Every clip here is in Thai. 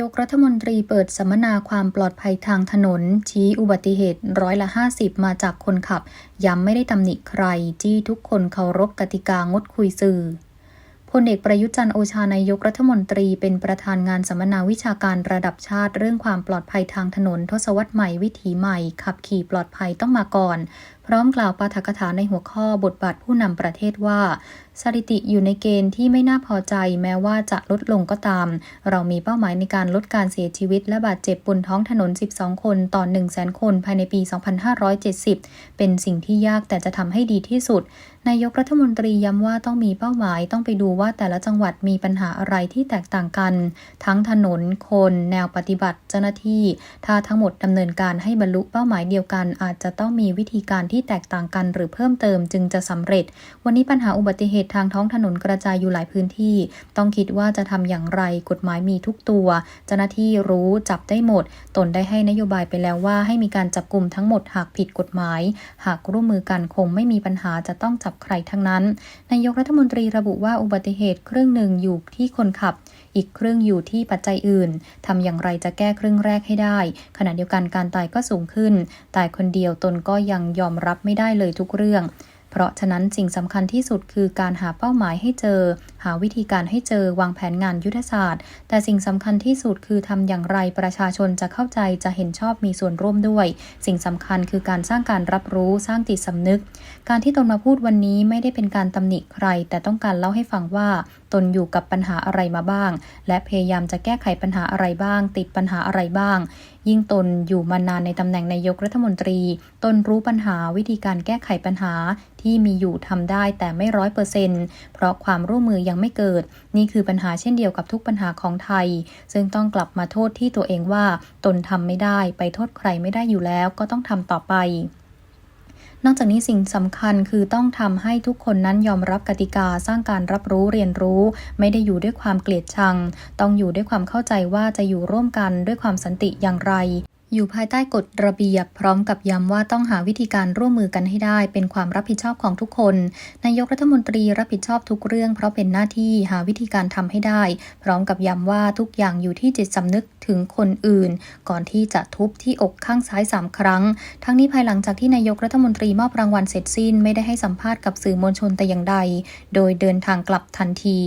ายกรัฐมนตรีเปิดสัมมนาความปลอดภัยทางถนน ชี้อุบัติเหตุร้อยละ 50 มาจากคนขับ ย้ำไม่ได้ตำหนิใครจี้ทุกคนเคารพกติกางดคุยสื่อ พลเอกประยุจันทร์โอชานายกรัฐมนตรีเป็นประธานงานสัมมนาวิชาการระดับชาติเรื่องความปลอดภัยทางถนน ทศวรรษใหม่วิถีใหม่ ขับขี่ปลอดภัยต้องมาก่อน พร้อมกล่าวปาฐกถาในหัวข้อบทบาทผู้นำประเทศว่า สถิติอยู่ในเกณฑ์ที่ไม่น่าพอใจแม้ว่าจะลดลงก็ตาม เรามีเป้าหมายในการลดการเสียชีวิตและบาดเจ็บบนท้องถนน 12 คนต่อ 1 0 0 0 0 0 คนภายในปี 2570 เป็นสิ่งที่ยากแต่จะทำให้ดีที่สุด นายกรัฐมนตรีย้ำว่าต้องมีเป้าหมายต้องไปดูว่าแต่ละจังหวัดมีปัญหาอะไรที่แตกต่างกัน ทั้งถนน คน แนวปฏิบัติเจ้าหน้าที่ ถ้าทั้งหมดดำเนินการให้บรรลุเป้าหมายเดียวกัน อาจจะต้องมีวิธีการที่แตกต่างกัน หรือเพิ่มเติมจึงจะสำเร็จ วันนี้ปัญหาอุบัติเหตุทางท้องถนนกระจายอยู่หลายพื้นที่ ต้องคิดว่าจะทำอย่างไรกฎหมายมีทุกตัว เจ้าหน้าที่รู้จับได้หมด ตนได้ให้นโยบายไปแล้วว่า ให้มีการจับกลุ่มทั้งหมดหากผิดกฎหมาย หากร่วมมือกันคงไม่มีปัญหาจะต้องจับใครทั้งนั้น นายกรัฐมนตรีระบุว่าอุบัติเหตุครึ่งหนึ่งอยู่ที่คนขับ อีกครึ่งอยู่ที่ปัจจัยอื่นทำอย่างไรจะแก้ครึ่งแรกให้ได้ ขณะเดียวกันการตายก็สูงขึ้น ตายคนเดียวตนก็ยังยอมรับไม่ได้เลยทุกเรื่อง เพราะฉะนั้นสิ่งสำคัญที่สุดคือการหาเป้าหมายให้เจอ หาวิธีการให้เจอวางแผนงานยุทธศาสตร์ แต่สิ่งสำคัญที่สุดคือทำอย่างไรประชาชนจะเข้าใจจะเห็นชอบมีส่วนร่วมด้วย สิ่งสำคัญคือการสร้างการรับรู้สร้างจิตสำนึก การที่ตนมาพูดวันนี้ไม่ได้เป็นการตำหนิใคร แต่ต้องการเล่าให้ฟังว่าตนอยู่กับปัญหาอะไรมาบ้าง และพยายามจะแก้ไขปัญหาอะไรบ้าง ติดปัญหาอะไรบ้าง ยิ่งตนอยู่มานานในตำแหน่งนายกรัฐมนตรี ตนรู้ปัญหาวิธีการแก้ไขปัญหาที่มีอยู่ทำได้แต่ไม่ร้อยเปอร์เซ็นต์เพราะความร่วมมือยังไม่เกิด นี่คือปัญหาเช่นเดียวกับทุกปัญหาของไทย ซึ่งต้องกลับมาโทษที่ตัวเองว่า ตนทำไม่ได้ไปโทษใครไม่ได้อยู่แล้ว ก็ต้องทำต่อไปนอกจากนี้สิ่งสำคัญคือต้องทำให้ทุกคนนั้นยอมรับกติกาสร้างการรับรู้เรียนรู้ ไม่ได้อยู่ด้วยความเกลียดชัง ต้องอยู่ด้วยความเข้าใจว่าจะอยู่ร่วมกันด้วยความสันติอย่างไร อยู่ภายใต้กฎระเบียบ พร้อมกับย้ำว่าต้องหาวิธีการร่วมมือกันให้ได้ เป็นความรับผิดชอบของทุกคน นายกรัฐมนตรีรับผิดชอบทุกเรื่อง เพราะเป็นหน้าที่หาวิธีการทำให้ได้ พร้อมกับย้ำว่าทุกอย่างอยู่ที่จิตสำนึกถึงคนอื่น ก่อนที่จะทุบที่อกข้างซ้ายสามครั้ง ทั้งนี้ภายหลังจากที่นายกรัฐมนตรีมอบรางวัลเสร็จสิ้น ไม่ได้ให้สัมภาษณ์กับสื่อมวลชนแต่อย่างใด โดยเดินทางกลับทันที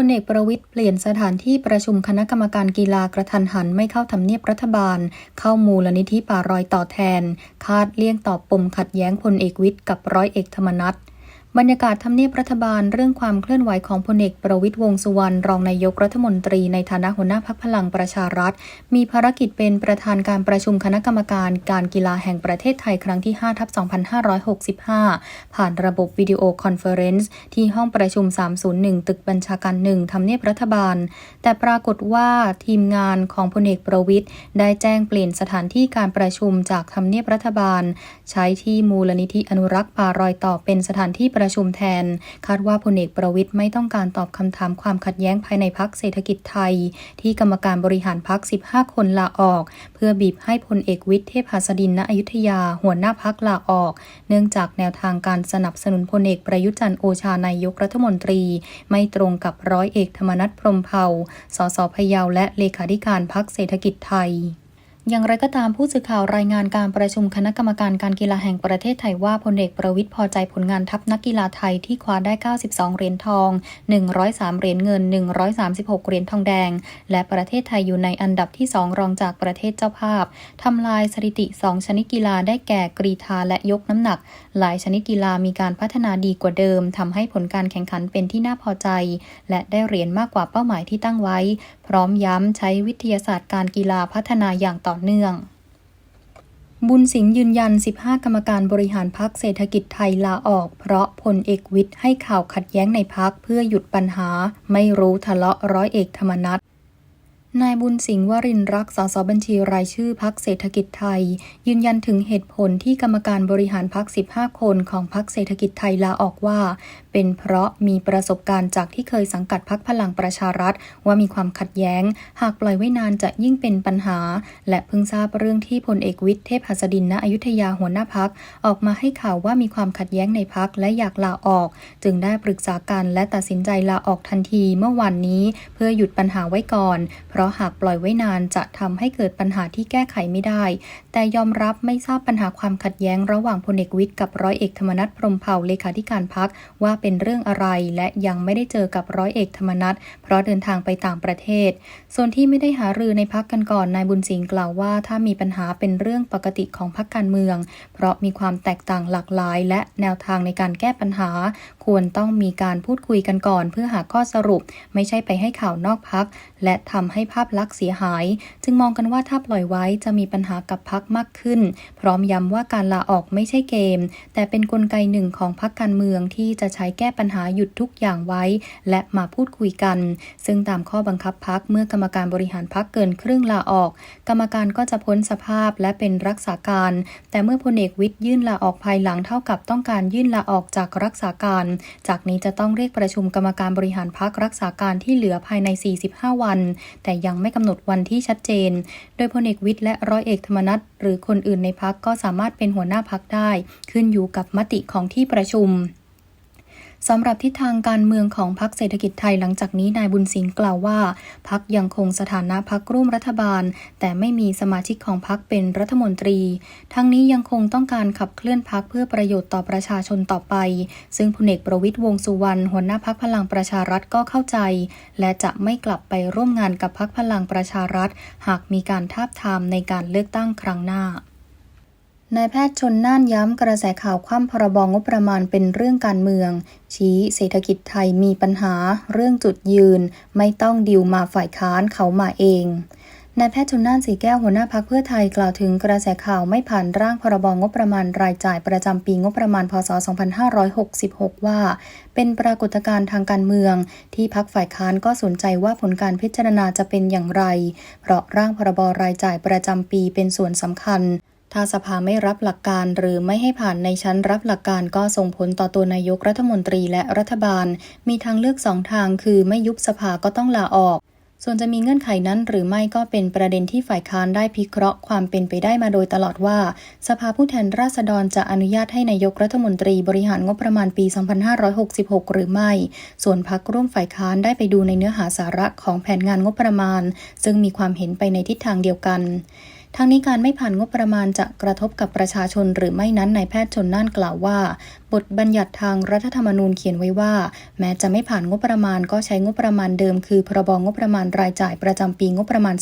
พลเอกประวิทย์เปลี่ยนสถานที่ประชุมคณะกรรมการกีฬากระทันหันไม่เข้าทำเนียบรัฐบาล เข้ามูลนิธิป่ารอยต่อแทน คาดเลี่ยงตอบปมขัดแย้งพลเอกวิทย์กับร้อยเอกธรรมนัฐ บรรยากาศทำเนียบรัฐบาลเรื่องความเคลื่อนไหวของพลเอกประวิทย์วงสุวรรณรองนายกรัฐมนตรีในฐานะหัวหน้าพักพลังประชารัฐ มีภารกิจเป็นประธานการประชุมคณะกรรมการการกีฬาแห่งประเทศไทยครั้งที่5ทับ2565 ผ่านระบบวิดีโอคอนเฟอเรนซ์ที่ห้องประชุม 301 ตึกบัญชาการหนึ่งทำเนียบรัฐบาล แต่ปรากฏว่าทีมงานของพลเอกประวิทย์ได้แจ้งเปลี่ยนสถานที่การประชุมจากทำเนียบรัฐบาล ใช้ที่มูลนิธิอนุรักษ์ป่ารอยต่อเป็นสถานที่ประชุมแทน คาดว่าพลเอกประวิทย์ไม่ต้องการตอบคำถามความขัดแย้งภายในพักเศรษฐกิจไทย ที่กรรมการบริหารพัก 15 คนลาออก เพื่อบีบให้พลเอกวิทย์เทพหัสดินณอยุธยา หัวหน้าพักลาออก เนื่องจากแนวทางการสนับสนุนพลเอกประยุทธ์จันโอชานายกรัฐมนตรี ไม่ตรงกับร้อยเอกธรรมนัฐพรมเผ่าสสพะเยาและเลขาธิการพักเศรษฐกิจไทย อย่างไรก็ตามผู้สื่อข่าวรายงานการประชุมคณะกรรมการการกีฬาแห่งประเทศไทยว่าพลเอกประวิทย์พอใจผลงานทัพนักกีฬาไทยที่คว้าได้ 92 เหรียญทอง 103 เหรียญเงิน 136 เหรียญทองแดง และประเทศไทยอยู่ในอันดับที่ 2 รองจากประเทศเจ้าภาพทำลายสถิติ 2 ชนิดกีฬาได้แก่กรีธาและยกน้ำหนัก หลายชนิดกีฬามีการพัฒนาดีกว่าเดิมทำให้ผลการแข่งขันเป็นที่น่าพอใจ และได้เหรียญมากกว่าเป้าหมายที่ตั้งไว้ พร้อมย้ำใช้วิทยาศาสตร์การกีฬาพัฒนาอย่างต่อเนื่อง บุญสิงห์ยืนยัน 15 กรรมการบริหารพักเศรษฐกิจไทยลาออก เพราะพลเอกวิทย์ให้ข่าวขัดแย้งในพักเพื่อหยุดปัญหา ไม่รู้ทะเลาะร้อยเอกธรรมนัฐนายบุญสิงห์วรินรักษาสบัญชีรายชื่อพักเศรษฐกิจไทย ยืนยันถึงเหตุผลที่กรรมการบริหารพัก 15 คนของพักเศรษฐกิจไทยลาออกว่า เป็นเพราะมีประสบการณ์จากที่เคยสังกัดพักพลังประชารัฐ ว่ามีความขัดแย้ง หากปล่อยไว้นานจะยิ่งเป็นปัญหา และเพิ่งทราบเรื่องที่พลเอกวิทย์เทพหัสดินณอยุธยาหัวหน้าพักออกมาให้ข่าวว่ามีความขัดแย้งในพักและอยากลาออก จึงได้ปรึกษากันและตัดสินใจลาออกทันทีเมื่อวันนี้ เพื่อหยุดปัญหาไว้ก่อน เพราะราะหากปล่อยไว้นานจะทำให้เกิดปัญหาที่แก้ไขไม่ได้ แต่ยอมรับไม่ทราบปัญหาความขัดแย้งระหว่างพลเอกวิทย์กับร้อยเอกธรรมนัฐพรมเผ่าเลขาธิการพักว่าเป็นเรื่องอะไร และยังไม่ได้เจอกับร้อยเอกธรรมนัฐเพราะเดินทางไปต่างประเทศ ส่วนที่ไม่ได้หารือในพักกันก่อนนายบุญสิงห์กล่าวว่า ถ้ามีปัญหาเป็นเรื่องปกติของพักการเมือง เพราะมีความแตกต่างหลากหลาย และแนวทางในการแก้ปัญหา ควรต้องมีการพูดคุยกันก่อน เพื่อหาข้อสรุป ไม่ใช่ไปให้ข่าวนอกพักและทำให้ภาพลักษณ์เสียหาย จึงมองกันว่าถ้าปล่อยไว้จะมีปัญหากับพักมากขึ้น พร้อมย้ำว่าการลาออกไม่ใช่เกม แต่เป็นนกลไกหนึ่งของพักการเมืองที่จะใช้แก้ปัญหาหยุดทุกอย่างไว้ และมาพูดคุยกัน ซึ่งตามข้อบังคับพักเมื่อกรรมการบริหารพักเกินครึ่งลาออก กรรมการก็จะพ้นสภาพและเป็นรักษาการ แต่เมื่อพลเอกวิทย์ยื่นลาออกภายหลังเท่ากับต้องการยื่นลาออกจากรักษาการ จากนี้จะต้องเรียกประชุมกรรมการบริหารพักรักษาการที่เหลือภายใน 45 วันแต่ยังไม่กำหนดวันที่ชัดเจน โดยพลเอกวิทย์และร้อยเอกธรรมนัฐหรือคนอื่นในพักก็สามารถเป็นหัวหน้าพักได้ ขึ้นอยู่กับมติของที่ประชุม สำหรับทิศทางการเมืองของพรรคเศรษฐกิจไทยหลังจากนี้นายบุญสิงห์กล่าวว่าพรรคยังคงสถานะพรรคร่วมรัฐบาล แต่ไม่มีสมาชิกของพรรคเป็นรัฐมนตรี ทั้งนี้ยังคงต้องการขับเคลื่อนพรรคเพื่อประโยชน์ต่อประชาชนต่อไป ซึ่งพลเอกประวิตยวงสุวรรณหัวหน้าพรรคพลังประชารัฐก็เข้าใจ และจะไม่กลับไปร่วมงานกับพรรคพลังประชารัฐ หากมีการทาบทามในการเลือกตั้งครั้งหน้า นายแพทย์ชนน่านย้ำกระแสข่าวคว่ำพรบงบประมาณเป็นเรื่องการเมือง ชี้เศรษฐกิจไทยมีปัญหาเรื่องจุดยืน ไม่ต้องดิวมาฝ่ายค้านเขามาเองนายแพทย์ชนน่านสีแก้วหัวหน้าพักเพื่อไทยกล่าวถึงกระแสข่าวไม่ผ่านร่างพรบงบประมาณรายจ่ายประจำปีงบประมาณพศ 2566 ว่า เป็นปรากฏการณ์ทางการเมือง ที่พักฝ่ายค้านก็สนใจว่าผลการพิจารณาจะเป็นอย่างไร เพราะร่างพรบรายจ่ายประจำปีเป็นส่วนสำคัญ ถ้าสภาไม่รับหลักการ หรือไม่ให้ผ่านในชั้นรับหลักการก็ส่งผลต่อตัวนายกรัฐมนตรีและรัฐบาล มีทางเลือกสองทาง คือไม่ยุบสภาก็ต้องลาออก ส่วนจะมีเงื่อนไขนั้นหรือไม่ก็เป็นประเด็นที่ฝ่ายค้านได้พิเคราะห์ความเป็นไปได้มาโดยตลอดว่า สภาผู้แทนราษฎรจะอนุญาตให้นายกรัฐมนตรีบริหารงบประมาณปี 2566 หรือไม่ ส่วนพักร่วมฝ่ายค้านได้ไปดูในเนื้อหาสาระของแผนงานงบประมาณ ซึ่งมีความเห็นไปในทิศทางเดียวกัน ทั้งนี้การไม่ผ่านงบประมาณจะกระทบกับประชาชนหรือไม่นั้นนายแพทย์ชนน่านกล่าวว่า บทบัญญัติทางรัฐธรรมนูญเขียนไว้ว่า แม้จะไม่ผ่านงบประมาณก็ใช้งบประมาณเดิม คือพรบงบประมาณรายจ่ายประจำปีงบประมาณ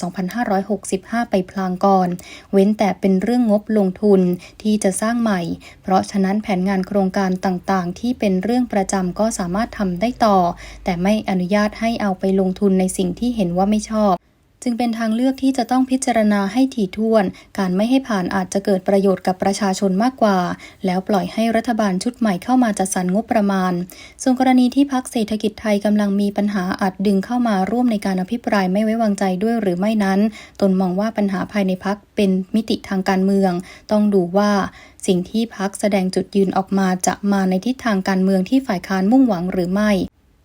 2565 ไปพลางก่อน เว้นแต่เป็นเรื่องงบลงทุนที่จะสร้างใหม่ เพราะฉะนั้นแผนงานโครงการต่างๆ ที่เป็นเรื่องประจำก็สามารถทำได้ต่อ แต่ไม่อนุญาตให้เอาไปลงทุนในสิ่งที่เห็นว่าไม่ชอบ จึงเป็นทางเลือกที่จะต้องพิจารณาให้ถี่ถ้วน การไม่ให้ผ่านอาจจะเกิดประโยชน์กับประชาชนมากกว่า แล้วปล่อยให้รัฐบาลชุดใหม่เข้ามาจัดสรรงบประมาณ ส่วนกรณีที่พักเศรษฐกิจไทยกำลังมีปัญหาอาจดึงเข้ามาร่วมในการอภิปรายไม่ไว้วางใจด้วยหรือไม่นั้น ตนมองว่าปัญหาภายในพักเป็นมิติทางการเมือง ต้องดูว่าสิ่งที่พักแสดงจุดยืนออกมาจะมาในทิศทางการเมืองที่ฝ่ายค้านมุ่งหวังหรือไม่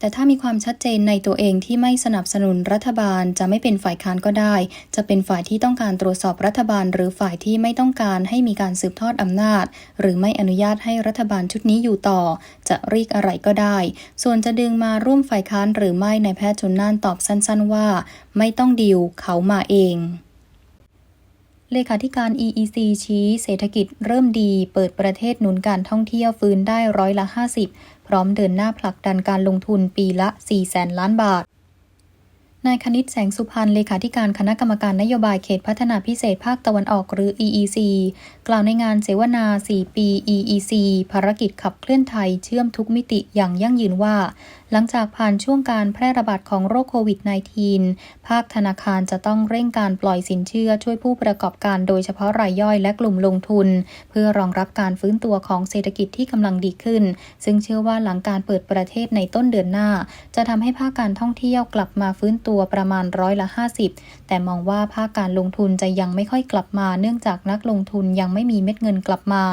แต่ถ้ามีความชัดเจนในตัวเองที่ไม่สนับสนุนรัฐบาลจะไม่เป็นฝ่ายค้านก็ได้ จะเป็นฝ่ายที่ต้องการตรวจสอบรัฐบาล หรือฝ่ายที่ไม่ต้องการให้มีการสืบทอดอำนาจ หรือไม่อนุญาตให้รัฐบาลชุดนี้อยู่ต่อ จะเรียกอะไรก็ได้ ส่วนจะดึงมาร่วมฝ่ายค้านหรือไม่ในแพทย์ชนน่านตอบสั้น ๆ ว่า ไม่ต้องดิวเขามาเองเลขาธิการ EEC ชี้เศรษฐกิจเริ่มดี เปิดประเทศหนุนการท่องเที่ยวฟื้นได้ร้อยละ 50 พร้อมเดินหน้าผลักดันการลงทุนปีละ 4 แสนล้านบาท นายคณิตแสงสุพรรณเลขาธิการคณะกรรมการนโยบายเขตพัฒนาพิเศษภาคตะวันออกหรือ EEC กล่าวในงานเสวนา 4 ปี EEC ภารกิจขับเคลื่อนไทยเชื่อมทุกมิติอย่างยั่งยืนว่า หลังจากผ่านช่วงการแพร่ระบาดของโรคโควิด -19 ภาคธนาคารจะต้องเร่งการปล่อยสินเชื่อช่วยผู้ประกอบการโดยเฉพาะรายย่อยและกลุ่มลงทุน เพื่อรองรับการฟื้นตัวของเศรษฐกิจที่กำลังดีขึ้น ซึ่งเชื่อว่าหลังการเปิดประเทศในต้นเดือนหน้า จะทำให้ภาคการท่องเที่ยวกลับมาฟื้นตัวัวประมาณร้อยละ 50 แต่มองว่าภาคการลงทุนจะยังไม่ค่อยกลับมา เนื่องจากนักลงทุนยังไม่มีเม็ดเงินกลับมา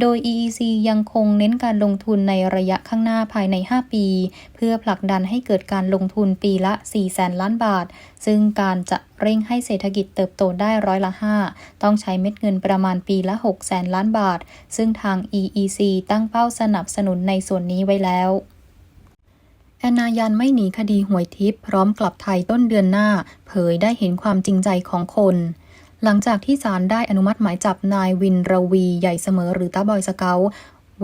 โดย EEC ยังคงเน้นการลงทุนในระยะข้างหน้าภายใน 5 ปี เพื่อผลักดันให้เกิดการลงทุนปีละ 4 แสนล้านบาท ซึ่งการจะเร่งให้เศรษฐกิจเติบโตได้ร้อยละ 5 ต้องใช้เม็ดเงินประมาณปีละ 6 แสนล้านบาท ซึ่งทาง EEC ตั้งเป้าสนับสนุนในส่วนนี้ไว้แล้ว แอนนายันไม่หนีคดีหวยทิพย์พร้อมกลับไทยต้นเดือนหน้า เผยได้เห็นความจริงใจของคน หลังจากที่ศาลได้อนุมัติหมายจับนายวินรวีใหญ่เสมอหรือตาบอยสเกา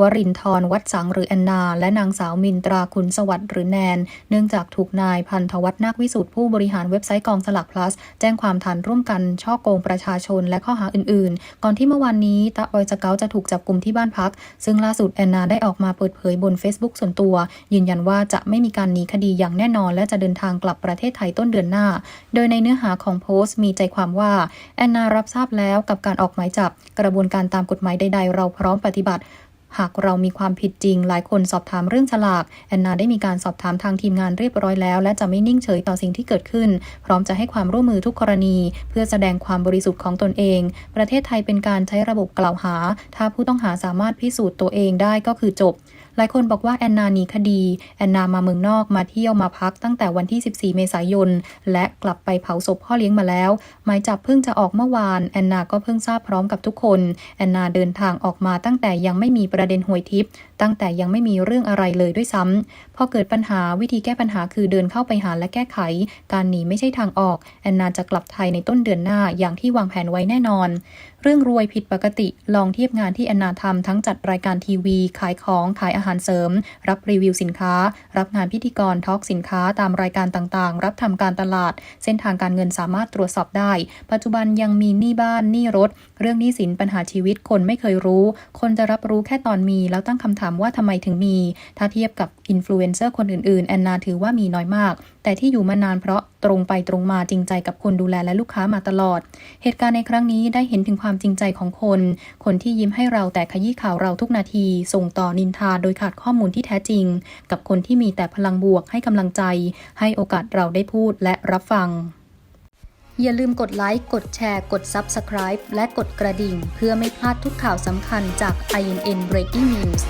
วรินทร์วัดสังหรือแอนนา และนางสาวมินตราคุณสวัสดิ์หรือแนน เนื่องจากถูกนายพันธวัฒน์นาควิสุทธิ์ผู้บริหารเว็บไซต์กองสลัก plus แจ้งความฐานร่วมกันช่อโกงประชาชนและข้อหาอื่นๆ ก่อนที่เมื่อวานนี้ตาบอยสเกาจะถูกจับกลุ่มที่บ้านพัก ซึ่งล่าสุดแอนนาได้ออกมาเปิดเผยบน Facebook ส่วนตัว ยืนยันว่าจะไม่มีการหนีคดีอย่างแน่นอน และจะเดินทางกลับประเทศไทยต้นเดือนหน้า โดยในเนื้อหาของโพสต์ มีใจความว่าแอนนารับทราบแล้วกับการออกหมายจับ กระบวนการตามกฎหมายใดๆ เราพร้อมปฏิบัติ หากเรามีความผิดจริง หลายคนสอบถามเรื่องฉลาก แอนนาได้มีการสอบถามทางทีมงานเรียบร้อยแล้ว และจะไม่นิ่งเฉยต่อสิ่งที่เกิดขึ้น พร้อมจะให้ความร่วมมือทุกกรณี เพื่อแสดงความบริสุทธิ์ของตนเอง ประเทศไทยเป็นการใช้ระบบกล่าวหา ถ้าผู้ต้องหาสามารถพิสูจน์ตัวเองได้ก็คือจบ หลายคนบอกว่าแอนนาหนีคดี แอนนามาเมืองนอกมาเที่ยวมาพักตั้งแต่วันที่ 14 เมษายน และกลับไปเผาศพพ่อเลี้ยงมาแล้วหมายจับเพิ่งจะออกเมื่อวานแอนนาก็เพิ่งทราบพร้อมกับทุกคน แอนนาเดินทางออกมาตั้งแต่ยังไม่มีประเด็นหวยทิพย์ตั้งแต่ยังไม่มีเรื่องอะไรเลยด้วยซ้ำพอเกิดปัญหาวิธีแก้ปัญหาคือเดินเข้าไปหาและแก้ไข การหนีไม่ใช่ทางออก แอนนาจะกลับไทยในต้นเดือนหน้าอย่างที่วางแผนไว้แน่นอนเรื่องรวยผิดปกติลองเทียบงานที่แอนนาทำทั้งจัดรายการทีวี ขายของขายอาหารเสริม รับรีวิวสินค้า รับงานพิธีกรทอล์กสินค้าตามรายการต่างๆ รับทำการตลาด เส้นทางการเงินสามารถตรวจสอบได้ ปัจจุบันยังมีหนี้บ้านหนี้รถ เรื่องหนี้สินปัญหาชีวิตคนไม่เคยรู้ คนจะรับรู้แค่ตอนมี แล้วตั้งคำถามว่าทำไมถึงมี ถ้าเทียบกับอินฟลูเอนเซอร์คนอื่นๆแอนนาถือว่ามีน้อยมาก แต่ที่อยู่มานานเพราะตรงไปตรงมาจริงใจกับคนดูแลและลูกค้ามาตลอด เหตุการณ์ในครั้งนี้ได้เห็นถึงความจริงใจของคน คนที่ยิ้มให้เราแต่ขยี้ข่าวเราทุกนาที ส่งต่อนินทาโดยขาดข้อมูลที่แท้จริง กับคนที่มีแต่พลังบวกให้กำลังใจ ให้โอกาสเราได้พูดและรับฟัง อย่าลืมกดไลค์ กดแชร์ กด Subscribe และกดกระดิ่ง เพื่อไม่พลาดทุกข่าวสำคัญจาก INN Breaking News